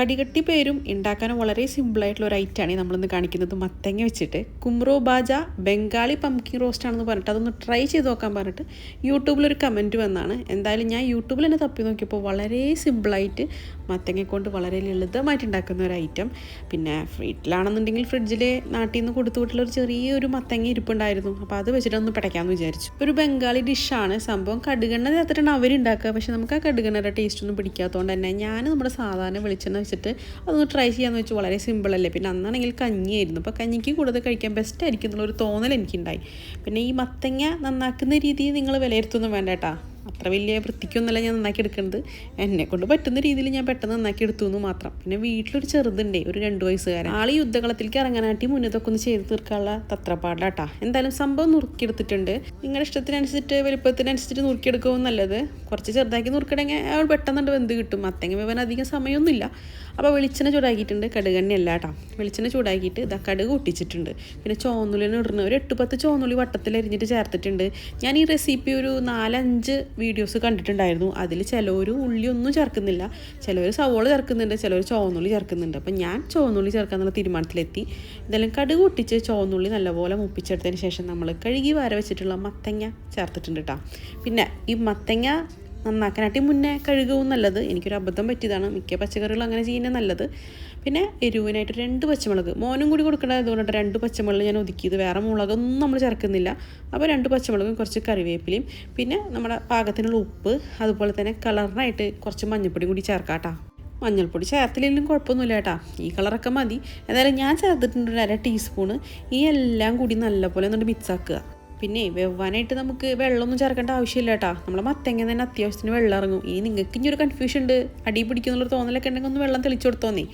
കടികട്ടി പേരും ഉണ്ടാക്കാനും വളരെ സിമ്പിളായിട്ടുള്ള ഒരു ഐറ്റാണ് നമ്മളിന്ന് കാണിക്കുന്നത്. മത്തങ്ങ വെച്ചിട്ട് കുമ്രോ ബാജ ബംഗാളി പംകിൻ റോസ്റ്റ് ആണെന്ന് പറഞ്ഞിട്ട് അതൊന്ന് ട്രൈ ചെയ്ത് നോക്കാൻ പറഞ്ഞിട്ട് യൂട്യൂബിലൊരു കമന്റ് വന്നാണ്. എന്തായാലും ഞാൻ യൂട്യൂബിൽ തന്നെ തപ്പി നോക്കിയപ്പോൾ വളരെ സിമ്പിളായിട്ട് മത്തങ്ങ കൊണ്ട് വളരെ ലളിതമായിട്ട് ഉണ്ടാക്കുന്ന ഒരു ഐറ്റം പിന്നെ വീട്ടിലാണെന്നുണ്ടെങ്കിൽ ഫ്രിഡ്ജിൽ നാട്ടിൽ നിന്ന് കൊടുത്തു വിട്ടുള്ള ഒരു ചെറിയൊരു മത്തങ്ങ ഇരിപ്പുണ്ടായിരുന്നു. അപ്പോൾ അത് വെച്ചിട്ടൊന്ന് പിടയ്ക്കാമെന്ന് വിചാരിച്ചു. ഒരു ബംഗാളി ഡിഷാണ് സംഭവം കടുകെണ്ണ ചേർത്തിട്ടാണ് അവരുണ്ടാക്കുക. പക്ഷെ നമുക്ക് ആ കടുകെണ്ണയുടെ ടേസ്റ്റ് ഒന്നും പിടിക്കാത്തതുകൊണ്ട് തന്നെ ഞാൻ നമ്മുടെ സാധാരണ വെളിച്ചെണ്ണ വെച്ചിട്ട് അതൊന്ന് ട്രൈ ചെയ്യാന്ന് വെച്ചു. വളരെ സിമ്പിളല്ലേ പിന്നെ അന്നാണെങ്കിൽ കഞ്ഞിയായിരുന്നു അപ്പോൾ കഞ്ഞിക്ക് കൂടുതൽ കഴിക്കാൻ ബെസ്റ്റ് ആയിരിക്കും എന്നുള്ളൊരു തോന്നൽ എനിക്കുണ്ടായി. പിന്നെ ഈ മത്തങ്ങ നന്നാക്കുന്ന രീതി നിങ്ങൾ വിലയിരുത്തൊന്നും വേണ്ട കേട്ടാ. അത്ര വലിയ വൃത്തിക്കൊന്നുമല്ല ഞാൻ നന്നാക്കി എടുക്കുന്നത്. എന്നെ കൊണ്ട് പറ്റുന്ന രീതിയിൽ ഞാൻ പെട്ടെന്ന് നന്നാക്കി എടുത്തു എന്ന് മാത്രം. പിന്നെ വീട്ടിലൊരു ചെറുതുണ്ടേ ഒരു രണ്ട് വയസ്സുകാരൻ. ആൾ ഈ യുദ്ധകളത്തിലേക്ക് ഇറങ്ങാനായിട്ട് മുന്നതൊക്കെ ഒന്ന് ചെയ്ത് തീർക്കാനുള്ള തത്രപ്പാടിലാട്ടാ എന്തായാലും സംഭവം നുറുക്കിയെടുത്തിട്ടുണ്ട്. നിങ്ങളുടെ ഇഷ്ടത്തിനനുസരിച്ചിട്ട് വലുപ്പത്തിനനുസരിച്ചിട്ട് നുറുക്കിയെടുക്കും നല്ലത്? കുറച്ച് ചെറുതാക്കി നുറുക്കണമെങ്കിൽ അവൾ പെട്ടെന്നുണ്ട് വെന്ത് കിട്ടും. അത്തങ്ങ വേവാൻ അധികം സമയമൊന്നുമില്ല. അപ്പോൾ വെളിച്ചെണ്ണ ചൂടാക്കിയിട്ടുണ്ട്. കടുകെണ്ണ അല്ല കേട്ടോ. വെളിച്ചെണ്ണ ചൂടാക്കിയിട്ട് ഇതാ കടുക് ഒട്ടിച്ചിട്ടുണ്ട് പിന്നെ ചോന്നുള്ളിന് ഇടുന്ന ഒരു എട്ട് പത്ത് ചോന്നുള്ളി വട്ടത്തിൽ അരിഞ്ഞിട്ട് ചേർത്തിട്ടുണ്ട്. ഞാൻ ഈ റെസിപ്പി ഒരു നാലഞ്ച് വീഡിയോസ് കണ്ടിട്ടുണ്ടായിരുന്നു. അതിൽ ചിലവർ ഉള്ളി ഒന്നും ചേർക്കുന്നില്ല. ചിലവർ സവോള ചേർക്കുന്നുണ്ട് ചിലവർ ചുവന്നുള്ളി ചേർക്കുന്നുണ്ട്. അപ്പം ഞാൻ ചുവന്നുള്ളി ചേർക്കാന്നുള്ള തീരുമാനത്തിലെത്തി. ഇതെല്ലാം കടുക് പൊട്ടിച്ച് ചുവന്നുള്ളി നല്ലപോലെ മുപ്പിച്ചെടുത്തതിന് ശേഷം നമ്മൾ കഴുകി വാര വെച്ചിട്ടുള്ള മത്തങ്ങ ചേർത്തിട്ടുണ്ട് കേട്ടോ പിന്നെ ഈ മത്തങ്ങ നന്നാക്കാനായിട്ട് മുന്നേ കഴുകവും നല്ലത്. എനിക്കൊരു അബദ്ധം പറ്റിയതാണ്. മിക്ക പച്ചക്കറികളും അങ്ങനെ ചെയ്യുന്നത് നല്ലത്. പിന്നെ എരിവിനായിട്ട് രണ്ട് പച്ചമുളക്. മോനും കൂടി കൊടുക്കേണ്ടതുകൊണ്ടാണ് രണ്ട് പച്ചമുളക് ഞാൻ ഒതുക്കിയത്. വേറെ മുളകൊന്നും നമ്മൾ ചേർക്കുന്നില്ല. അപ്പോൾ രണ്ട് പച്ചമുളകും കുറച്ച് കറിവേപ്പിലയും പിന്നെ നമ്മുടെ പാകത്തിനുള്ള ഉപ്പ് അതുപോലെ തന്നെ കളറിനായിട്ട് കുറച്ച് മഞ്ഞൾപ്പൊടിയും കൂടി ചേർക്കാം കേട്ടോ. മഞ്ഞൾപ്പൊടി ചേർത്തില്ലെങ്കിലും കുഴപ്പമൊന്നുമില്ല കേട്ടാ. ഈ കളറൊക്കെ മതി. എന്തായാലും ഞാൻ ചേർത്തിട്ടുണ്ട് ഒരു അര ടീസ്പൂണ്. ഈ എല്ലാം കൂടി നല്ലപോലെ മിക്സ് ആക്കുക. പിന്നെ വെവ്വാനായിട്ട് നമുക്ക് വെള്ളമൊന്നും ചേർക്കേണ്ട ആവശ്യമില്ല കേട്ടോ നമ്മളെ മത്തങ്ങ തന്നെ അത്യാവശ്യത്തിന് വെള്ളം ഇറങ്ങും. ഇനി നിങ്ങൾക്ക് ഇനി ഒരു കൺഫ്യൂഷൻ ഉണ്ട്. അടി പിടിക്കുന്നുള്ളൊരു തോന്നലൊക്കെ ഉണ്ടെങ്കിൽ ഒന്ന് വെള്ളം തെളിച്ചു കൊടുത്തോന്നേ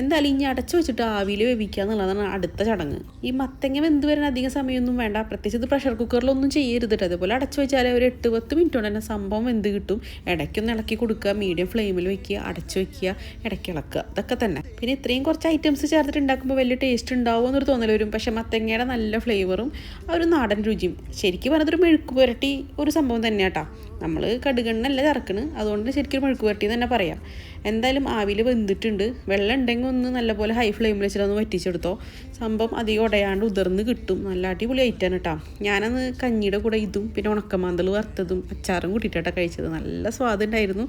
എന്തായാലും ഇനി അടച്ചു വെച്ചിട്ട് ആവിയിൽ വേവിക്കുക എന്നുള്ളതാണ് അടുത്ത ചടങ്ങ്. ഈ മത്തങ്ങ വെന്ത് വരാൻ അധികം സമയമൊന്നും വേണ്ട. പ്രത്യേകിച്ച് ഇത് പ്രഷർ കുക്കറിലൊന്നും ചെയ്യരുത് അതുപോലെ അടച്ചു വെച്ചാൽ ഒരു എട്ട് പത്ത് മിനിറ്റ് കൊണ്ട് തന്നെ സംഭവം വെന്ത് കിട്ടും. ഇടയ്ക്കൊന്ന് ഇളക്കി കൊടുക്കുക മീഡിയം ഫ്ലെയിമിൽ വെക്കുക അടച്ചു വെക്കുക ഇടയ്ക്ക് ഇളക്കുക. ഇതൊക്കെ തന്നെ. പിന്നെ ഇത്രയും കുറച്ച് ഐറ്റംസ് ചേർത്തിട്ട് ഉണ്ടാക്കുമ്പോൾ വലിയ ടേസ്റ്റ് ഉണ്ടാവുമോ എന്നൊരു തോന്നൽ വരും. പക്ഷേ മത്തങ്ങയുടെ നല്ല ഫ്ലേവറും ആ ഒരു നാടൻ രുചിയും. ശരിക്കും പറഞ്ഞതൊരു മെഴുക്ക് പുരട്ടി ഒരു സംഭവം തന്നെയാട്ടാ. നമ്മൾ കടുകണ്ണല്ല ചേർക്കണ്. അതുകൊണ്ട് ശരിക്കും മെഴുക്ക് പുരട്ടി തന്നെ പറയാം. എന്തായാലും ആവിയിൽ വെന്തിട്ടുണ്ട്. വെള്ളം ഉണ്ടെങ്കിൽ ഒന്ന് നല്ലപോലെ ഹൈ ഫ്ലെയിമിൽ വെച്ചിട്ട് ഒന്ന് വറ്റിച്ചെടുത്തോ. സംഭവം അധികം ഉടയാണ്ട് ഉതിർന്ന് കിട്ടും. നല്ല അടിപൊളി ഐറ്റാണ് കേട്ടോ ഞാനന്ന് കഞ്ഞിയുടെ കൂടെ ഇതും പിന്നെ ഉണക്കമാന്തൽ വറുത്തതും അച്ചാറും കൂട്ടിയിട്ടാണ് കഴിച്ചത്. നല്ല സ്വാദുണ്ടായിരുന്നു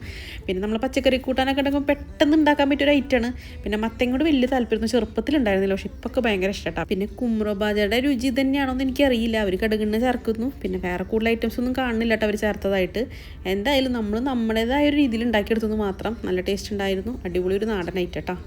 പിന്നെ നമ്മൾ പച്ചക്കറി കൂട്ടാനൊക്കെ ഉണ്ടെങ്കിൽ പെട്ടെന്ന് ഉണ്ടാക്കാൻ പറ്റിയ ഒരു ഐറ്റാണ് പിന്നെ മത്തങ്ങോട് വലിയ താല്പര്യം ചെറുപ്പത്തിലുണ്ടായിരുന്നില്ല. പക്ഷെ ഇപ്പൊക്കെ ഭയങ്കര ഇഷ്ടമാണ് പിന്നെ കുമ്രോ ബാജയുടെ രുചി തന്നെയാണോ എന്ന് എനിക്കറിയില്ല. അവർ കടുകണ്ണ ചേർക്കുന്നു. പിന്നെ വേറെ കൂടുതൽ ഐറ്റംസ് ഒന്നും കാണുന്നില്ല കേട്ടോ അവർ ചേർത്തതായിട്ട്. എന്തായാലും നമ്മൾ നമ്മുടേതായ ഒരു രീതിയിൽ ഉണ്ടാക്കിയെടുത്തെന്ന് മാത്രം നല്ല ടേസ്റ്റ് ഉണ്ടായിരുന്നു. അടിപൊളി ഒരു നാടൻ ഐറ്റം കേട്ടോ